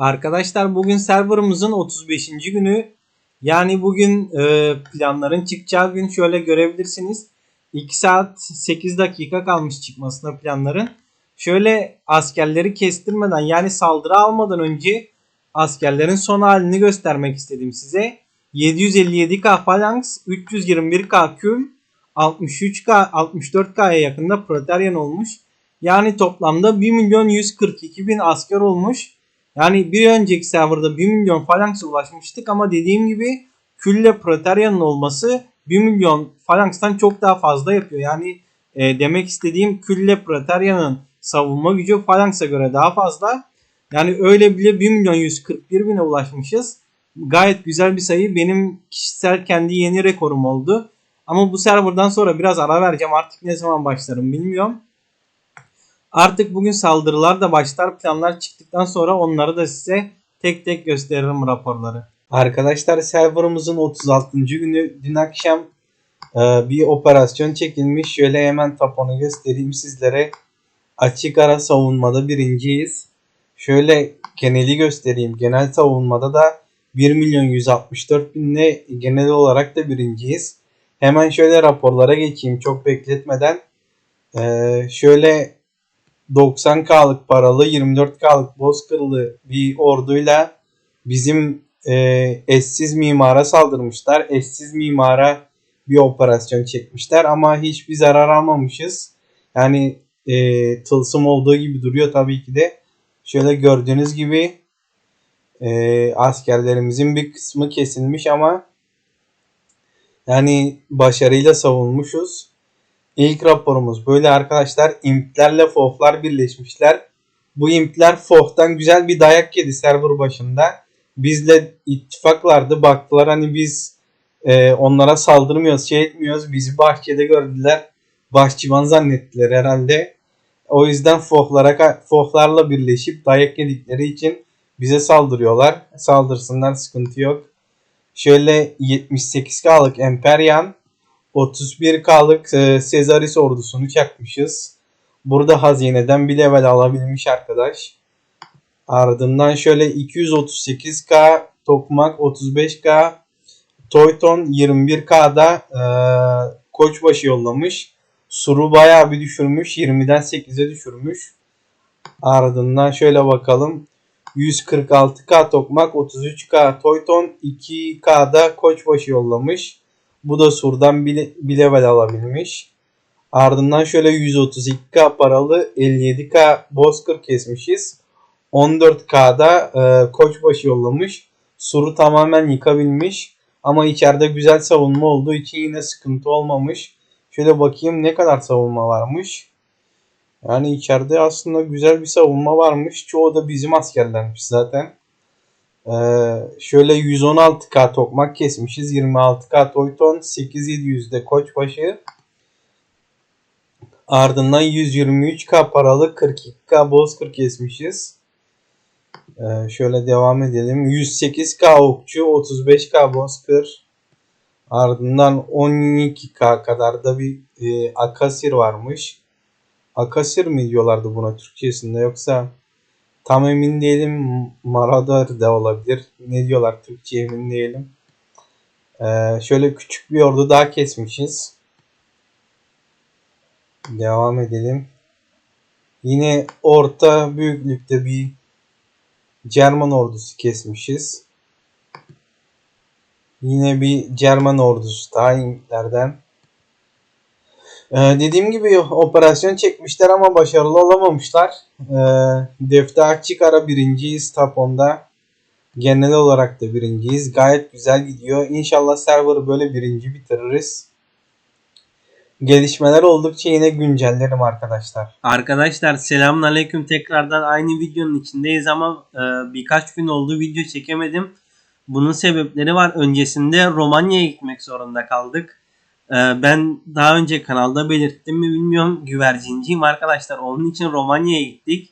Arkadaşlar bugün serverımızın 35. günü. Yani bugün e, planların çıkacağı gün şöyle görebilirsiniz. 2 saat 8 dakika kalmış çıkmasına planların. Şöyle askerleri kestirmeden yani saldırı almadan önce askerlerin son halini göstermek istedim size. 757k phalanx, 321k küm, 63k 64k'ya yakında proteryan olmuş. Yani toplamda 1 milyon 142 bin asker olmuş. Yani bir önceki serverda 1 milyon phalanx'a ulaşmıştık ama dediğim gibi külle proteryanın olması 1 milyon phalanx'tan çok daha fazla yapıyor. Yani e, demek istediğim külle proteryanın savunma gücü phalanx'a göre daha fazla. Yani öyle bile 1 milyon 141 bine ulaşmışız. Gayet güzel bir sayı. Benim kişisel kendi yeni rekorum oldu. Ama bu serverdan sonra biraz ara vereceğim. Artık ne zaman başlarım bilmiyorum. Artık bugün saldırılar da başlar. Planlar çıktıktan sonra onları da size tek tek gösteririm raporları. Arkadaşlar serverımızın 36. günü dün akşam e, bir operasyon çekilmiş. Şöyle hemen taponu göstereyim sizlere. Açık ara savunmada birinciyiz. Şöyle geneli göstereyim. Genel savunmada da 1 milyon 164 binle genel olarak da birinciyiz. Hemen şöyle raporlara geçeyim çok bekletmeden. Ee, şöyle 90K'lık paralı 24K'lık bozkırlı bir orduyla bizim e, eşsiz mimara saldırmışlar. Eşsiz mimara bir operasyon çekmişler ama hiçbir zarar almamışız. Yani e, tılsım olduğu gibi duruyor tabii ki de. Şöyle gördüğünüz gibi e, askerlerimizin bir kısmı kesilmiş ama yani başarıyla savunmuşuz. İlk raporumuz böyle arkadaşlar. İmplerle FOF'lar birleşmişler. Bu impler FOF'tan güzel bir dayak yedi server başında. Bizle ittifaklardı. Baktılar hani biz e, onlara saldırmıyoruz, şey etmiyoruz. Bizi bahçede gördüler. Bahçıvan zannettiler herhalde. O yüzden FOF'lara, FOF'larla birleşip dayak yedikleri için bize saldırıyorlar. Saldırsınlar sıkıntı yok. Şöyle 78K'lık Emperyan 31K'lık e, Cesaris ordusunu çakmışız. Burada hazineden bir level alabilmiş arkadaş. Ardından şöyle 238K Tokmak 35K Toyton 21K'da e, Koçbaşı yollamış. Suru bayağı bir düşürmüş. 20'den 8'e düşürmüş. Ardından şöyle bakalım. 146K Tokmak 33K Toyton 2K'da Koçbaşı yollamış. Bu da Sur'dan bir, bir level alabilmiş. Ardından şöyle 132K paralı 57K Bozkır kesmişiz. 14K'da e, Koçbaşı yollamış. Sur'u tamamen yıkabilmiş. Ama içeride güzel savunma olduğu için yine sıkıntı olmamış. Şöyle bakayım ne kadar savunma varmış. Yani içeride aslında güzel bir savunma varmış. Çoğu da bizim askerlermiş zaten. Ee, şöyle 116k tokmak kesmişiz. 26k toyton. 8700'de koçbaşı. Ardından 123k paralı 42k bozkır kesmişiz. Ee, şöyle devam edelim. 108k okçu. 35k bozkır. Ardından 12k kadar da bir e, akasir varmış. Akasir mi diyorlardı buna Türkçesinde yoksa tam emin değilim. Maradar da olabilir. Ne diyorlar Türkçe emin değilim. Ee, şöyle küçük bir ordu daha kesmişiz. Devam edelim. Yine orta büyüklükte bir Cerman ordusu kesmişiz. Yine bir Cerman ordusu daha İngilizlerden. Ee, dediğim gibi operasyon çekmişler ama başarılı olamamışlar. Ee, Defte açık ara birinciyiz Tapon'da. Genel olarak da birinciyiz. Gayet güzel gidiyor. İnşallah server'ı böyle birinci bitiririz. Gelişmeler oldukça yine güncellerim arkadaşlar. Arkadaşlar selamünaleyküm tekrardan aynı videonun içindeyiz ama e, birkaç gün oldu video çekemedim. Bunun sebepleri var. Öncesinde Romanya'ya gitmek zorunda kaldık. E, ben daha önce kanalda belirttim mi bilmiyorum. Güvercinciyim arkadaşlar. Onun için Romanya'ya gittik.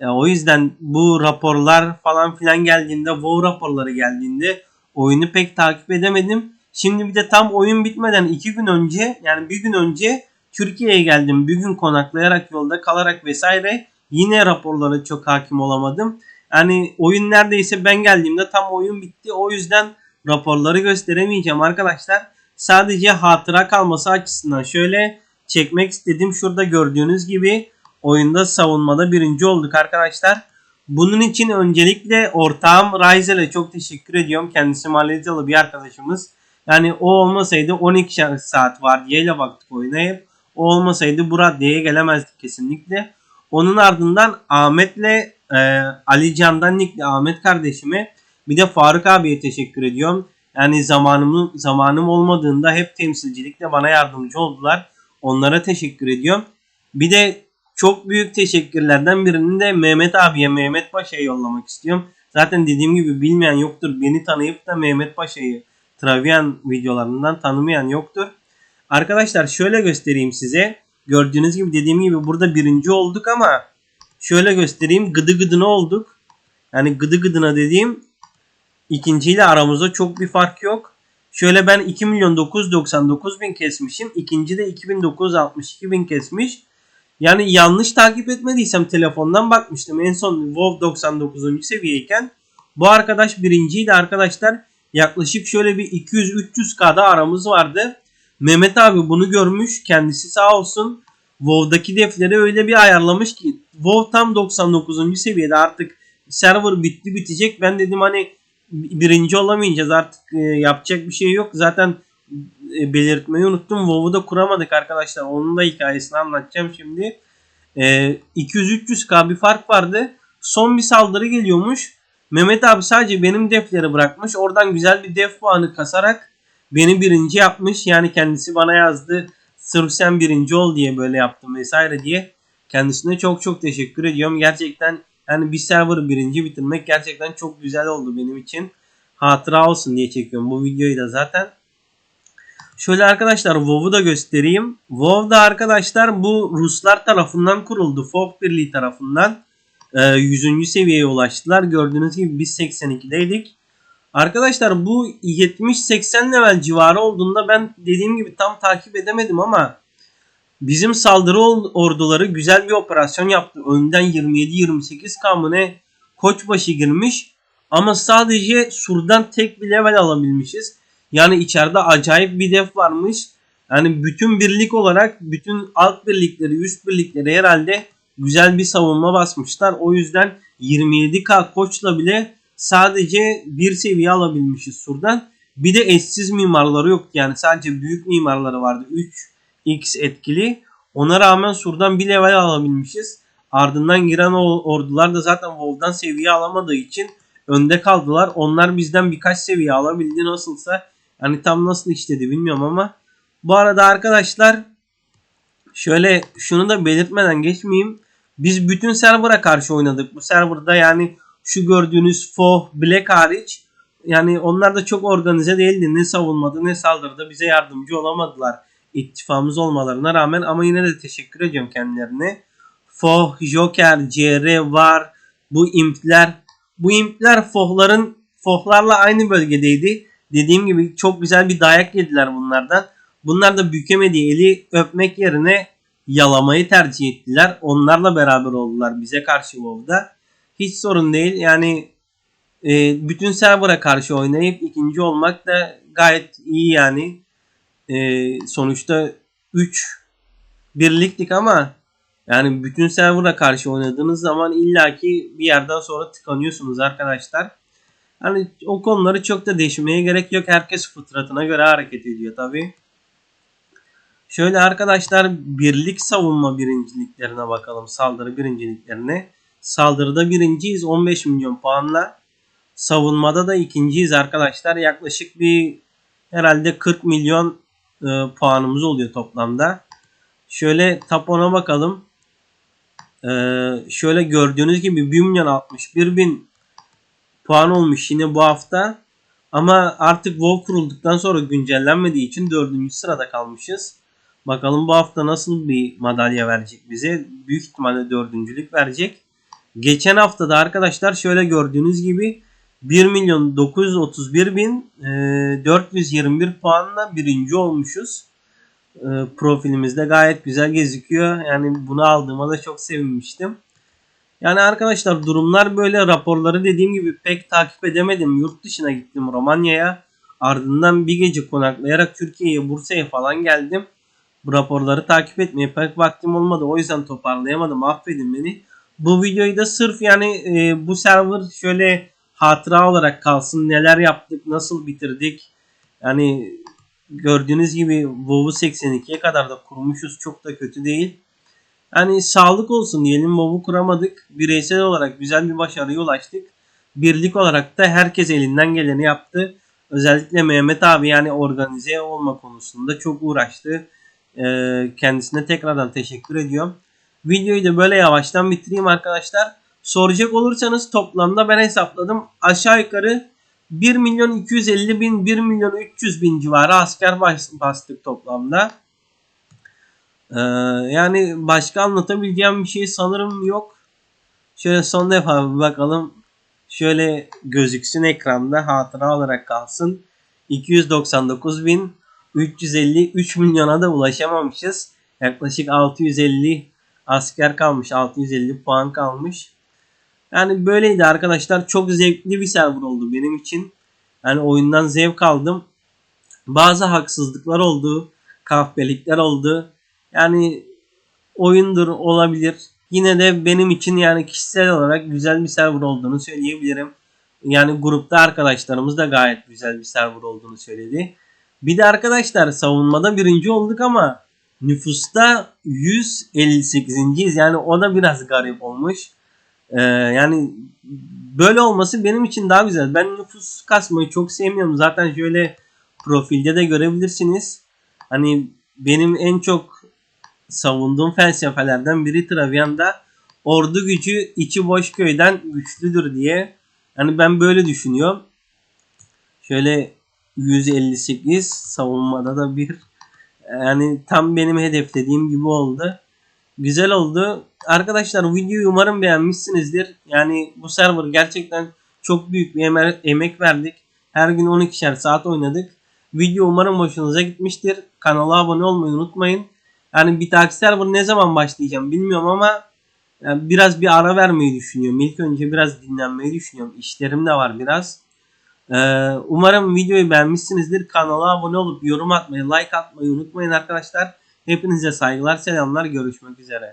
E, o yüzden bu raporlar falan filan geldiğinde, WoW raporları geldiğinde oyunu pek takip edemedim. Şimdi bir de tam oyun bitmeden iki gün önce yani bir gün önce Türkiye'ye geldim. Bir gün konaklayarak yolda kalarak vesaire yine raporlara çok hakim olamadım. Yani oyun neredeyse ben geldiğimde tam oyun bitti. O yüzden raporları gösteremeyeceğim arkadaşlar. Sadece hatıra kalması açısından şöyle çekmek istedim. Şurada gördüğünüz gibi oyunda savunmada birinci olduk arkadaşlar. Bunun için öncelikle ortağım Raizel'e çok teşekkür ediyorum. Kendisi Malezyalı bir arkadaşımız. Yani o olmasaydı 12 saat var diyeyle baktık oyuna hep. O olmasaydı bu raddeye gelemezdik kesinlikle. Onun ardından Ahmet'le e, Ali Can'dan Nick'le Ahmet kardeşime bir de Faruk abiye teşekkür ediyorum. Yani zamanım, zamanım olmadığında hep temsilcilikle bana yardımcı oldular. Onlara teşekkür ediyorum. Bir de çok büyük teşekkürlerden birini de Mehmet abiye, Mehmet Paşa'ya yollamak istiyorum. Zaten dediğim gibi bilmeyen yoktur. Beni tanıyıp da Mehmet Paşa'yı Travian videolarından tanımayan yoktur. Arkadaşlar şöyle göstereyim size. Gördüğünüz gibi dediğim gibi burada birinci olduk ama şöyle göstereyim. Gıdı gıdına olduk. Yani gıdı gıdına dediğim ikinciyle aramızda çok bir fark yok. Şöyle ben 2 milyon 999 bin kesmişim. İkinci de 2962 bin kesmiş. Yani yanlış takip etmediysem telefondan bakmıştım. En son WoW 99. seviyeyken bu arkadaş birinciydi arkadaşlar. Yaklaşık şöyle bir 200-300k'da aramız vardı. Mehmet abi bunu görmüş. Kendisi sağ olsun. WoW'daki defleri öyle bir ayarlamış ki WoW tam 99. seviyede artık server bitti bitecek. Ben dedim hani birinci olamayacağız artık e, yapacak bir şey yok. Zaten e, belirtmeyi unuttum. WoW'u da kuramadık arkadaşlar. Onun da hikayesini anlatacağım şimdi. E, 200-300k bir fark vardı. Son bir saldırı geliyormuş. Mehmet abi sadece benim defleri bırakmış. Oradan güzel bir def puanı kasarak beni birinci yapmış. Yani kendisi bana yazdı. Sırf sen birinci ol diye böyle yaptım vesaire diye. Kendisine çok çok teşekkür ediyorum. Gerçekten yani bir server'ı birinci bitirmek gerçekten çok güzel oldu benim için. Hatıra olsun diye çekiyorum bu videoyu da zaten. Şöyle arkadaşlar WoW'u da göstereyim. WoW'da arkadaşlar bu Ruslar tarafından kuruldu. Folk Birliği tarafından. Ee, 100. seviyeye ulaştılar. Gördüğünüz gibi biz 82'deydik. Arkadaşlar bu 70-80 level civarı olduğunda ben dediğim gibi tam takip edemedim ama bizim saldırı orduları güzel bir operasyon yaptı. Önden 27-28 kamune koçbaşı girmiş ama sadece surdan tek bir level alabilmişiz. Yani içeride acayip bir def varmış. Yani bütün birlik olarak bütün alt birlikleri, üst birlikleri herhalde güzel bir savunma basmışlar. O yüzden 27k koçla bile sadece bir seviye alabilmişiz surdan. Bir de eşsiz mimarları yoktu. Yani sadece büyük mimarları vardı. 3x etkili. Ona rağmen surdan bir level alabilmişiz. Ardından giren ordular da zaten WoW'dan seviye alamadığı için önde kaldılar. Onlar bizden birkaç seviye alabildi nasılsa. Yani tam nasıl işledi bilmiyorum ama. Bu arada arkadaşlar şöyle şunu da belirtmeden geçmeyeyim. Biz bütün server'a karşı oynadık. Bu serverda yani şu gördüğünüz Foh, Black hariç yani onlar da çok organize değildi. Ne savunmadı ne saldırıda bize yardımcı olamadılar. İttifamız olmalarına rağmen ama yine de teşekkür ediyorum kendilerine. Foh, Joker, CR var. Bu impler. Bu impler Foh'ların Foh'larla aynı bölgedeydi. Dediğim gibi çok güzel bir dayak yediler bunlardan. Bunlar da bükemediği eli öpmek yerine yalamayı tercih ettiler. Onlarla beraber oldular bize karşı WoW'da. Hiç sorun değil. Yani e, bütün server'a karşı oynayıp ikinci olmak da gayet iyi yani. E, sonuçta 3 birliktik ama yani bütün server'a karşı oynadığınız zaman illaki bir yerden sonra tıkanıyorsunuz arkadaşlar. Hani o konuları çok da değişmeye gerek yok. Herkes fıtratına göre hareket ediyor tabi. Şöyle arkadaşlar birlik savunma birinciliklerine bakalım. Saldırı birinciliklerine. Saldırıda birinciyiz 15 milyon puanla. Savunmada da ikinciyiz arkadaşlar. Yaklaşık bir herhalde 40 milyon e, puanımız oluyor toplamda. Şöyle tapona bakalım. E, şöyle gördüğünüz gibi 1 milyon 61 bin puan olmuş yine bu hafta. Ama artık WoW kurulduktan sonra güncellenmediği için 4. sırada kalmışız. Bakalım bu hafta nasıl bir madalya verecek bize. Büyük ihtimalle dördüncülük verecek. Geçen hafta da arkadaşlar şöyle gördüğünüz gibi 1 milyon 931 bin 421 puanla birinci olmuşuz. E, profilimizde gayet güzel gözüküyor. Yani bunu aldığıma da çok sevinmiştim. Yani arkadaşlar durumlar böyle raporları dediğim gibi pek takip edemedim. Yurt dışına gittim Romanya'ya. Ardından bir gece konaklayarak Türkiye'ye, Bursa'ya falan geldim. Bu raporları takip etmeye pek vaktim olmadı. O yüzden toparlayamadım. Affedin beni. Bu videoyu da sırf yani e, bu server şöyle hatıra olarak kalsın. Neler yaptık, nasıl bitirdik. Yani gördüğünüz gibi WoW'u 82'ye kadar da kurmuşuz. Çok da kötü değil. Yani sağlık olsun diyelim WoW'u kuramadık. Bireysel olarak güzel bir başarıya ulaştık. Birlik olarak da herkes elinden geleni yaptı. Özellikle Mehmet abi yani organize olma konusunda çok uğraştı. Ee, kendisine tekrardan teşekkür ediyorum. Videoyu da böyle yavaştan bitireyim arkadaşlar. Soracak olursanız toplamda ben hesapladım. Aşağı yukarı 1 milyon 250 bin 1 milyon 300 bin civarı asker bas- bastık toplamda. Ee, yani başka anlatabileceğim bir şey sanırım yok. Şöyle son defa bir bakalım. Şöyle gözüksün ekranda hatıra olarak kalsın. 299.353 milyona da ulaşamamışız. Yaklaşık 650 asker kalmış. 650 puan kalmış. Yani böyleydi arkadaşlar. Çok zevkli bir server oldu benim için. Yani oyundan zevk aldım. Bazı haksızlıklar oldu. Kahpelikler oldu. Yani oyundur olabilir. Yine de benim için yani kişisel olarak güzel bir server olduğunu söyleyebilirim. Yani grupta arkadaşlarımız da gayet güzel bir server olduğunu söyledi. Bir de arkadaşlar savunmada birinci olduk ama nüfusta 158.yiz. Yani o da biraz garip olmuş. Ee, yani böyle olması benim için daha güzel. Ben nüfus kasmayı çok sevmiyorum. Zaten şöyle profilde de görebilirsiniz. Hani benim en çok savunduğum felsefelerden biri Travian'da ordu gücü içi boş köyden güçlüdür diye. Yani ben böyle düşünüyorum. Şöyle 158 savunmada da bir yani tam benim hedeflediğim gibi oldu. Güzel oldu. Arkadaşlar videoyu umarım beğenmişsinizdir. Yani bu server gerçekten çok büyük bir emer- emek verdik. Her gün 12'şer saat oynadık. Video umarım hoşunuza gitmiştir. Kanala abone olmayı unutmayın. Yani bir dahaki server ne zaman başlayacağım bilmiyorum ama yani biraz bir ara vermeyi düşünüyorum. İlk önce biraz dinlenmeyi düşünüyorum. İşlerim de var biraz. Ee, umarım videoyu beğenmişsinizdir. Kanala abone olup yorum atmayı, like atmayı unutmayın arkadaşlar. Hepinize saygılar, selamlar. Görüşmek üzere.